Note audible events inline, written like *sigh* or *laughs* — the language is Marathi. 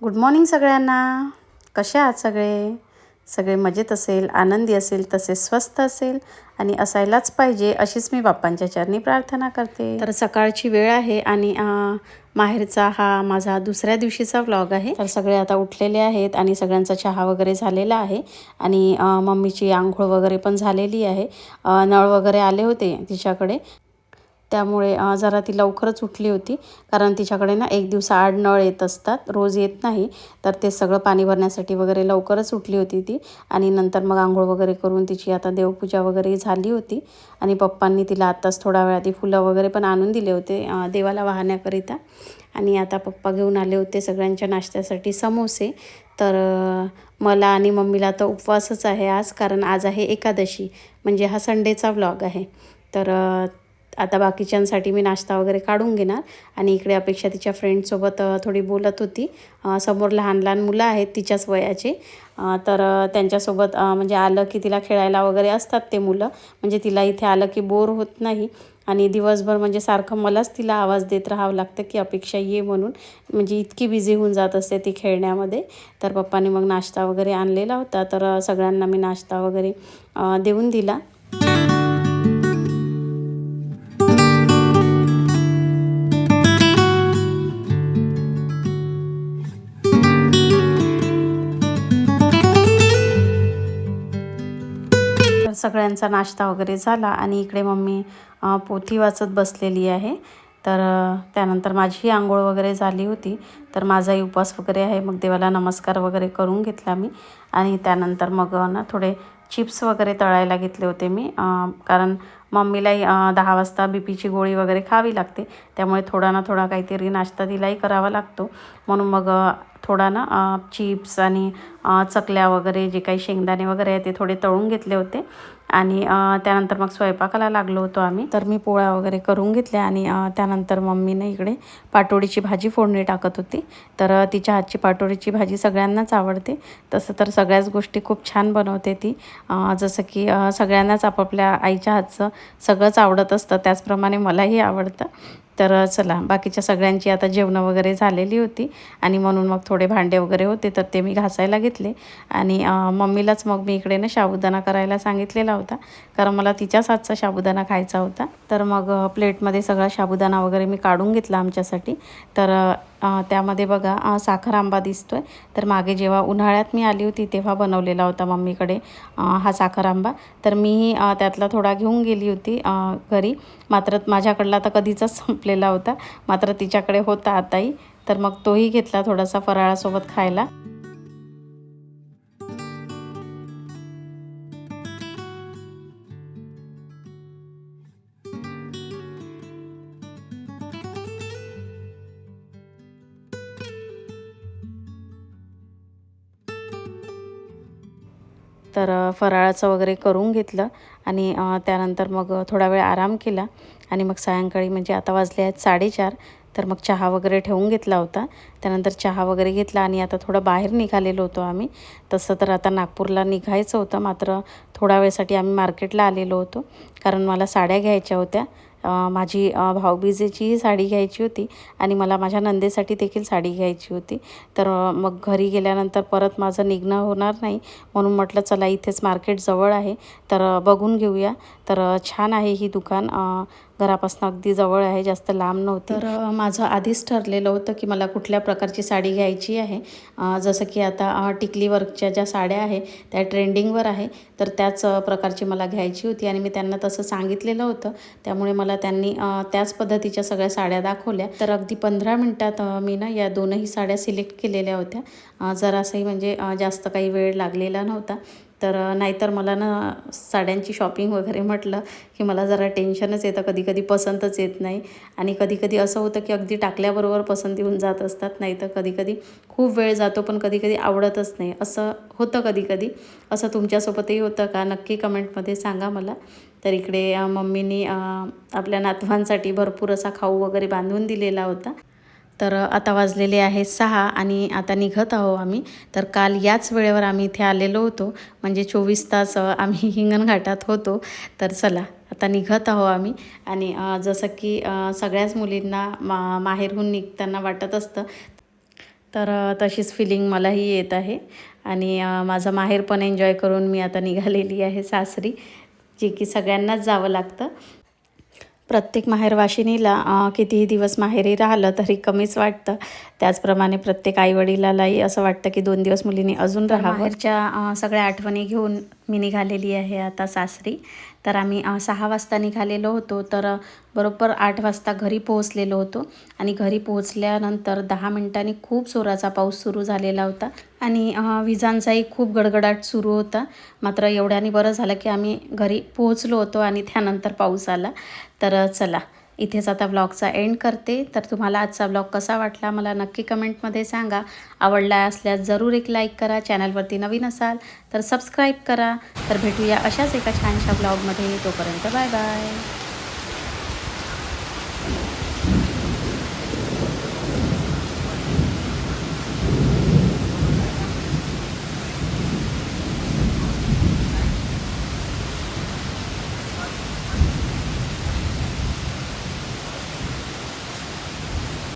गुड मॉर्निंग सगळ्यांना. कसे आहात सगळे? सगळे मजेत असेल आनंदी असेल तसे स्वस्त असेल आणि असायलाच पाहिजे अशीच मी बाप्पांच्या चरणी प्रार्थना करते. तर सकाळची वेळ आहे आणि माहेरचा हा माझा दुसऱ्या दिवशीचा व्लॉग आहे. तर सगळे आता उठलेले आहेत आणि सगळ्यांचा चहा वगैरे झालेला आहे आणि मम्मीची आंघोळ वगैरे पण झालेली आहे. नळ वगैरे आले होते तिच्याकडे. त्यामुळे जरा ती लवकरच उठली होती. कारण तिच्याकडे ना एक दिवसाआड नळ येत असतात रोज येत नाही. तर ते सगळं पाणी भरण्यासाठी वगैरे लवकरच उठली होती ती. आणि नंतर मग आंघोळ वगैरे करून तिची आता देवपूजा वगैरे झाली होती. आणि पप्पांनी तिला आत्ताच थोडा वेळा ती फुलं वगैरे पण आणून दिले होते देवाला वाहण्याकरिता. आणि आता पप्पा घेऊन आले होते सगळ्यांच्या नाश्त्यासाठी समोसे. तर मला आणि मम्मीला तर उपवासच आहे आज कारण आज आहे एकादशी. म्हणजे हा संडेचा व्लॉग आहे. तर आता बाकीच्यांसाठी मी नाश्ता वगैरे काढून घेणार. आणि इकडे अपेक्षा तिच्या फ्रेंडसोबत थोडी बोलत होती. समोर लहान लहान मुलं आहेत तिच्याच वयाचे. तर त्यांच्यासोबत म्हणजे आलं की तिला खेळायला वगैरे असतात ते मुलं. म्हणजे तिला इथे आलं की बोर होत नाही. आणि दिवसभर म्हणजे सारखं मलाच तिला आवाज देत राहावं लागतं की अपेक्षा ये म्हणून. म्हणजे इतकी बिझी होऊन जात असते ती खेळण्यामध्ये. तर पप्पांनी मग नाश्ता वगैरे आणलेला होता. तर सगळ्यांना मी नाश्ता वगैरे देऊन दिला. सगळ्यांचा नाश्ता वगैरे झाला आणि इकडे मम्मी पोथी वाचत बसलेली आहे. तर त्यानंतर माझी आंघोळ वगैरे झाली होती. तर माझाही उपवास वगैरे आहे. मग देवाला नमस्कार वगैरे करून घेतला मी. आणि त्यानंतर मग ना थोडे चिप्स वगैरे तळायला घेतले होते मी. कारण मम्मीलाही दहा वाजता बी पीची गोळी वगैरे खावी लागते. त्यामुळे थोडा ना थोडा काहीतरी नाश्ता तिलाही करावा लागतो. म्हणून मग थोडा ना चिप्स आणि चकल्या वगैरे जे काही शेंगदाणे वगैरे आहे ते थोडे तळून घेतले होते. आणि त्यानंतर मग स्वयंपाकाला लागलो होतो आम्ही. तर मी पोळ्या वगैरे करून घेतल्या आणि त्यानंतर मम्मीने इकडे पाटोडीची भाजी फोडणी टाकत होती. तर तिच्या हातची पाटोडीची भाजी सगळ्यांनाच आवडते. तसं तर सगळ्याच गोष्टी खूप छान बनवते ती. जसं की सगळ्यांनाच आपापल्या आईच्या हातचं सगळंच आवडत असतं. त्याचप्रमाणे मलाही आवडतं. तर चला बाकीच्या सगळ्यांची आता जेवणं वगैरे झालेली होती आणि म्हणून मग थोडे भांडे वगैरे होते तर ते मी घासायला घेतले. आणि मम्मीलाच मग मी इकडे ना साबुदाणा करायला सांगितलेला होता. कारण मला तिच्याच हातचा साबुदाणा खायचा होता. तर मग प्लेटमध्ये सगळा साबुदाणा वगैरे मी काढून घेतला आमच्यासाठी. तर त्यामध्ये बघा साखर आंबा दिसतो आहे तर मागे जेव्हा उन्हाळ्यात मी आली होती तेव्हा बनवलेला होता मम्मीकडे हा साखर आंबा. तर मीही त्यातला थोडा घेऊन गेली होती घरी. मात्र माझ्याकडला तर कधीचाच घेतलेला होता. मात्र तिच्याकडे होता आताही. तर मग तोही घेतला थोडासा फराळासोबत खायला. तर फराळाचं वगैरे करून घेतलं आणि त्यानंतर मग थोडा वेळ आराम केला आणि मग सायंकाळी म्हणजे आता वाजले आहेत साडेचार तर मग चहा वगैरे ठेवून घेतला होता. त्यानंतर चहा वगैरे घेतला आणि आता थोडं बाहेर निघालेलो होतो आम्ही. तसं तर आता नागपूरला निघायचं होतं मात्र थोड्या वेळसाठी आम्ही मार्केटला आलेलो होतो कारण मला साड्या घ्यायच्या होत्या. माझी भाऊबीजेचीही साडी घ्यायची होती आणि मला माझ्या नंदेसाठी देखील साडी घ्यायची होती. तर मग घरी गेल्यानंतर परत माझं निघणं होणार नाही. म्हणून म्हटलं चला इथेच मार्केट जवळ आहे. तर बघून घेऊया. तर छान आहे ही दुकान. घरापासून अगदी जवळ आहे जास्त लांब नव्हती. तर माझं आधीच ठरलेलं होतं की मला कुठल्या प्रकारची साडी घ्यायची आहे. जसं की आता टिकली वर्कच्या ज्या साड्या आहे त्या ट्रेंडिंगवर आहे. तर त्याच प्रकारची मला घ्यायची होती आणि मी त्यांना तसं सांगितलेलं होतं. त्यामुळे मला त्यांनी त्याच पद्धतीच्या सगळ्या साड्या दाखवल्या. तर अगदी पंधरा मिनटात मी ना या दोनही साड्या सिलेक्ट केलेल्या होत्या. जरासही जरासंही म्हणजे जास्त काही वेळ लागलेला नव्हता. तर नाहीतर मला ना साड्यांची शॉपिंग वगैरे म्हटलं की मला जरा टेन्शनच येतं. कधी कधी पसंतच येत नाही. आणि कधी कधी असं होतं की अगदी टाकल्याबरोबर पसंत येऊन जात असतात. नाही तर कधी कधी खूप वेळ जातो पण कधी कधी आवडतच नाही. असं होतं कधी कधी असं तुमच्यासोबतही होतं का? नक्की कमेंटमध्ये सांगा मला. तर इकडे मम्मीनी आपल्या नातवांसाठी भरपूर असा खाऊ वगैरे बांधून दिलेला होता. तर आता वाजलेले आहे सहा आणि आता निघत आहो आम्ही. तर काल याच वेळेवर आम्ही इथे आलेलो होतो. म्हणजे चोवीस तास आम्ही *laughs* हिंगणघाटात होतो. तर चला आता निघत आहो आम्ही. आणि जसं की सगळ्याच मुलींना मा माहेरहून निघताना वाटत असतं. तर तशीच फिलिंग मलाही येत आहे. आणि माझं माहेर पण एन्जॉय करून मी आता निघालेली आहे सासरी जे की सगळ्यांनाच जावं लागतं. प्रत्येक माहेरवाशिनीला कितीही दिवस माहेरी राहिलं तरी कमीच वाटतं. त्याचप्रमाणे प्रत्येक आईवडिलालाही असं वाटतं की दोन दिवस मुलींनी अजून राहावं. माहेरच्या सगळ्या आठवणी घेऊन मी निघालेली आहे आता सासरी. तर आम्ही सहा वाजता निघालेलो होतो. तर बरोबर आठ वाजता घरी पोहोचलेलो होतो. आणि घरी पोहोचल्यानंतर दहा मिनिटांनी खूप जोराचा पाऊस सुरू झालेला होता. आणि विजांचाही खूप गडगडाट सुरू होता. मात्र एवढ्याने बरं झालं की आम्ही घरी पोहोचलो होतो आणि त्यानंतर पाऊस आला. तर चला. इथेच आता ब्लॉगचा एंड करते. तर तुम्हाला आजचा ब्लॉग कसा वाटला मला नक्की कमेंटमध्ये सांगा. आवडला असल्यास जरूर एक लाईक करा. चॅनलवरती नवीन असाल तर सबस्क्राईब करा. तर भेटूया अशाच एका छानशा ब्लॉगमध्ये तोपर्यंत बाय बाय